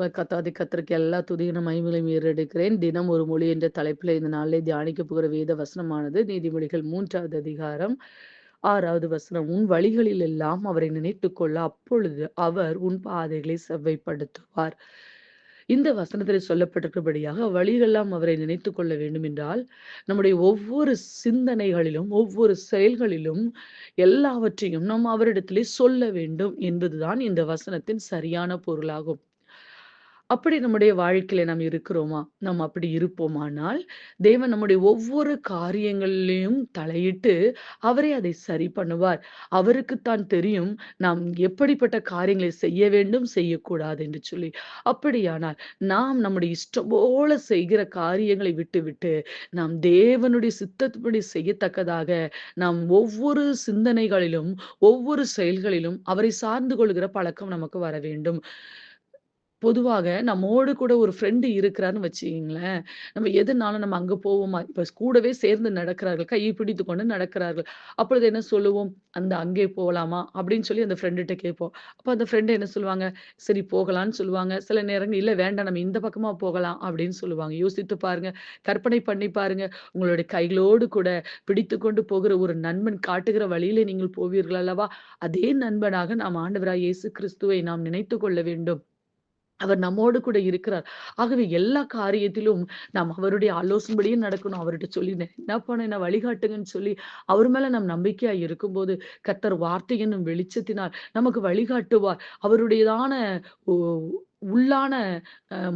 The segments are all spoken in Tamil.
வசன கத்தாதி கத்திரிக்கு எல்லா துதியின மைமிலையும் ஏறெடுக்கிறேன் தினம் ஒரு மொழி என்ற தலைப்பில் இந்த நாளிலே தியானிக்க போகிற வேத வசனமானது நீதிமொழிகள் மூன்றாவது அதிகாரம் ஆறாவது வசனம். உன் வழிகளில் எல்லாம் அவரை நினைத்து கொள்ள அப்பொழுது அவர் உன் பாதைகளை செவ்வைப்படுத்துவார். இந்த வசனத்தில் சொல்லப்பட்டிருக்கிறபடியாக வழிகளெல்லாம் அவரை நினைத்து கொள்ள வேண்டும் என்றால் நம்முடைய ஒவ்வொரு சிந்தனைகளிலும் ஒவ்வொரு செயல்களிலும் எல்லாவற்றையும் நாம் அவரிடத்திலே சொல்ல வேண்டும் என்பதுதான் இந்த வசனத்தின் சரியான பொருளாகும். அப்படி நம்முடைய வாழ்க்கையில நாம் இருக்கிறோமா? நாம் அப்படி இருப்போமானால் தேவன் நம்முடைய ஒவ்வொரு காரியங்களிலையும் தலையிட்டு அவரே அதை சரி பண்ணுவார். அவருக்குத்தான் தெரியும் நாம் எப்படிப்பட்ட காரியங்களை செய்ய வேண்டும் செய்யக்கூடாது என்று சொல்லி. அப்படியானால் நாம் நம்முடைய இஷ்டம் போல செய்கிற காரியங்களை விட்டுவிட்டு நாம் தேவனுடைய சித்தப்படி செய்யத்தக்கதாக நாம் ஒவ்வொரு சிந்தனைகளிலும் ஒவ்வொரு செயல்களிலும் அவரை சார்ந்து கொள்கிற பழக்கம் நமக்கு வர வேண்டும். பொதுவாக நம்மோடு கூட ஒரு ஃப்ரெண்டு இருக்கிறான்னு வச்சுக்கிங்களேன். நம்ம எதுனாலும் நம்ம அங்கே போவோமா? இப்போ கூடவே சேர்ந்து நடக்கிறார்கள். கையை பிடித்து கொண்டு நடக்கிறார்கள். அப்பொழுது என்ன சொல்லுவோம்? அந்த அங்கே போகலாமா அப்படின்னு சொல்லி அந்த ஃப்ரெண்டுகிட்ட கேட்போம். அப்போ அந்த ஃப்ரெண்டு என்ன சொல்லுவாங்க? சரி போகலான்னு சொல்லுவாங்க. சில நேரங்கள் இல்லை வேண்டாம். நம்ம இந்த பக்கமாக போகலாம். அப்படின்னு சொல்லுவாங்க. யோசித்து பாருங்க. கற்பனை பண்ணி பாருங்க. உங்களுடைய கைகளோடு கூட பிடித்து கொண்டு போகிற ஒரு நண்பன் காட்டுகிற வழியிலே நீங்கள் போவீர்கள் அல்லவா? அதே நண்பனாக நாம் ஆண்டவராய் இயேசு கிறிஸ்துவை நாம் நினைத்து கொள்ள வேண்டும். அவர் நம்மோடு கூட இருக்கிறார். ஆகவே எல்லா காரியத்திலும் நாம் அவருடைய ஆலோசனைபடியே நடக்கணும். அவர்கிட்ட சொல்லி என்ன பண்ண என்ன வழிகாட்டுங்கன்னு சொல்லி அவர் மேல நம் நம்பிக்கையா இருக்கும்போது கத்தர் வார்த்தை என்னும் வெளிச்சத்தினால் நமக்கு வழிகாட்டுவார். அவருடையதான உள்ளான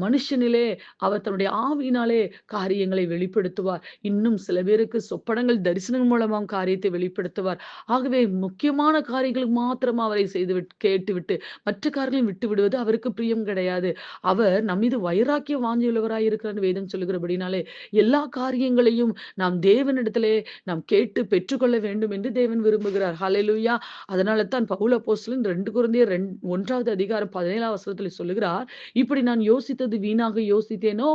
மனுஷனிலே அவர் தன்னுடைய ஆவியினாலே காரியங்களை வெளிப்படுத்துவார். இன்னும் சில பேருக்கு சொப்பனங்கள் தரிசனம் மூலமாக காரியத்தை வெளிப்படுத்துவார். ஆகவே முக்கியமான காரியங்களுக்கு மாத்திரம் அவரை செய்து கேட்டுவிட்டு மற்ற காரியங்களையும் விட்டு விடுவது அவருக்கு பிரியம் கிடையாது. அவர் நம் மீது வைராக்கிய வாஞ்சியுள்ளவராய் இருக்கிறார் வேதம் சொல்லுகிறபடினாலே எல்லா காரியங்களையும் நாம் தேவனிடத்திலே நாம் கேட்டு பெற்றுக்கொள்ள வேண்டும் என்று தேவன் விரும்புகிறார். ஹலெலுயா அதனால தான் பவுல போஸ்டலின் ரெண்டு குழந்தைய ரெண்டு ஒன்றாவது அதிகாரம் பதினேழாம் வசனத்தில் சொல்லுகிறார் இப்படி நான் யோசித்தது வீணாக யோசித்தேனோ?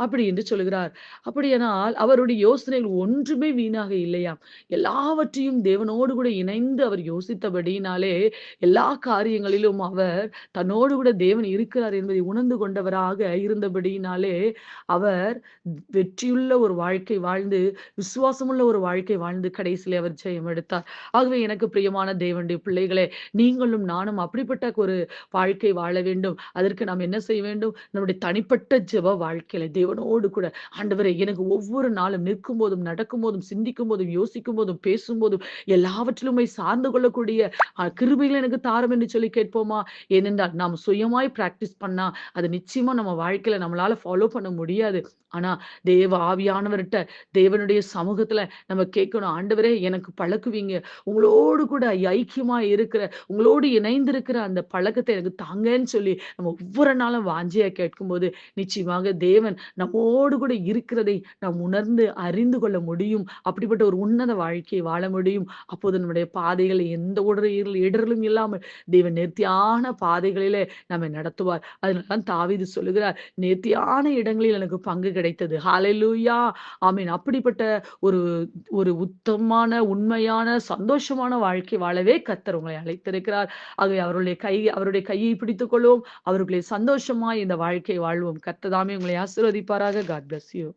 அப்படி என்று சொல்கிறார் அப்படியானால் அவருடைய யோசனைகள் ஒன்றுமே வீணாக இல்லையாம். எல்லாவற்றையும் தேவனோடு கூட இணைந்து அவர் யோசித்தபடியினாலே எல்லா காரியங்களிலும் அவர் தன்னோடு கூட தேவன் இருக்கிறார் என்பதை உணர்ந்து கொண்டவராக இருந்தபடியினாலே அவர் வெற்றியுள்ள ஒரு வாழ்க்கை வாழ்ந்து விசுவாசமுள்ள ஒரு வாழ்க்கை வாழ்ந்து கடைசியிலே அவர் ஜெயம் எடுத்தார். ஆகவே எனக்கு பிரியமான தேவனுடைய பிள்ளைகளே நீங்களும் நானும் அப்படிப்பட்ட ஒரு வாழ்க்கை வாழ வேண்டும். அதற்கு நாம் என்ன செய்ய வேண்டும்? நம்முடைய தனிப்பட்ட ஜெப வாழ்க்கையில தேவ தேவனோடு கூட ஆண்டவரை எனக்கு ஒவ்வொரு நாளும் நிற்கும் போதும் நடக்கும் போதும் சிந்திக்கும் போதும் யோசிக்கும் போதும் பேசும் போதும் எல்லாவற்றிலுமே சார்ந்து கொள்ளக்கூடிய கிருபைகள் எனக்கு தாரம் என்று சொல்லி கேட்போமா? ஏனென்றால் நாம் சுயமாய் பிராக்டிஸ் பண்ணா அது நிச்சயமா நம்ம வாழ்க்கையில நம்மளால ஃபாலோ பண்ண முடியாது. ஆனா தேவ ஆவியானவர்கிட்ட தேவனுடைய சமூகத்துல நம்ம கேட்கணும் ஆண்டவரே எனக்கு பழக்குவீங்க. உங்களோடு கூட ஐக்கியமா இருக்கிற உங்களோடு இணைந்திருக்கிற அந்த பழக்கத்தை எனக்கு தாங்கன்னு சொல்லி நம்ம ஒவ்வொரு நாளும் வாஞ்சியா கேட்கும்போது நிச்சயமாக தேவன் நம்மோடு கூட இருக்கிறதை நாம் உணர்ந்து அறிந்து கொள்ள முடியும். அப்படிப்பட்ட ஒரு உன்னத வாழ்க்கையை வாழ முடியும். அப்போது நம்முடைய பாதைகளை எந்த உடல் இடரலும் இல்லாமல் தேவன் நேர்த்தியான பாதைகளிலே நம்மை நடத்துவார். அதனால தாவிது சொல்லுகிறார் நேர்த்தியான இடங்களில் எனக்கு பங்கு கிடைத்தது. ஹாலலூயா ஆமீன். அப்படிப்பட்ட ஒரு ஒரு உத்தமமான உண்மையான சந்தோஷமான வாழ்க்கை வாழவே கத்தர் உங்களை அழைத்திருக்கிறார். ஆகவே அவருடைய கை அவருடைய கையை பிடித்துக் கொள்வோம். அவர்களை சந்தோஷமா இந்த வாழ்க்கை வாழ்வோம். கத்ததாமே உங்களை ஆசீர்வதிப்பாராக. God bless you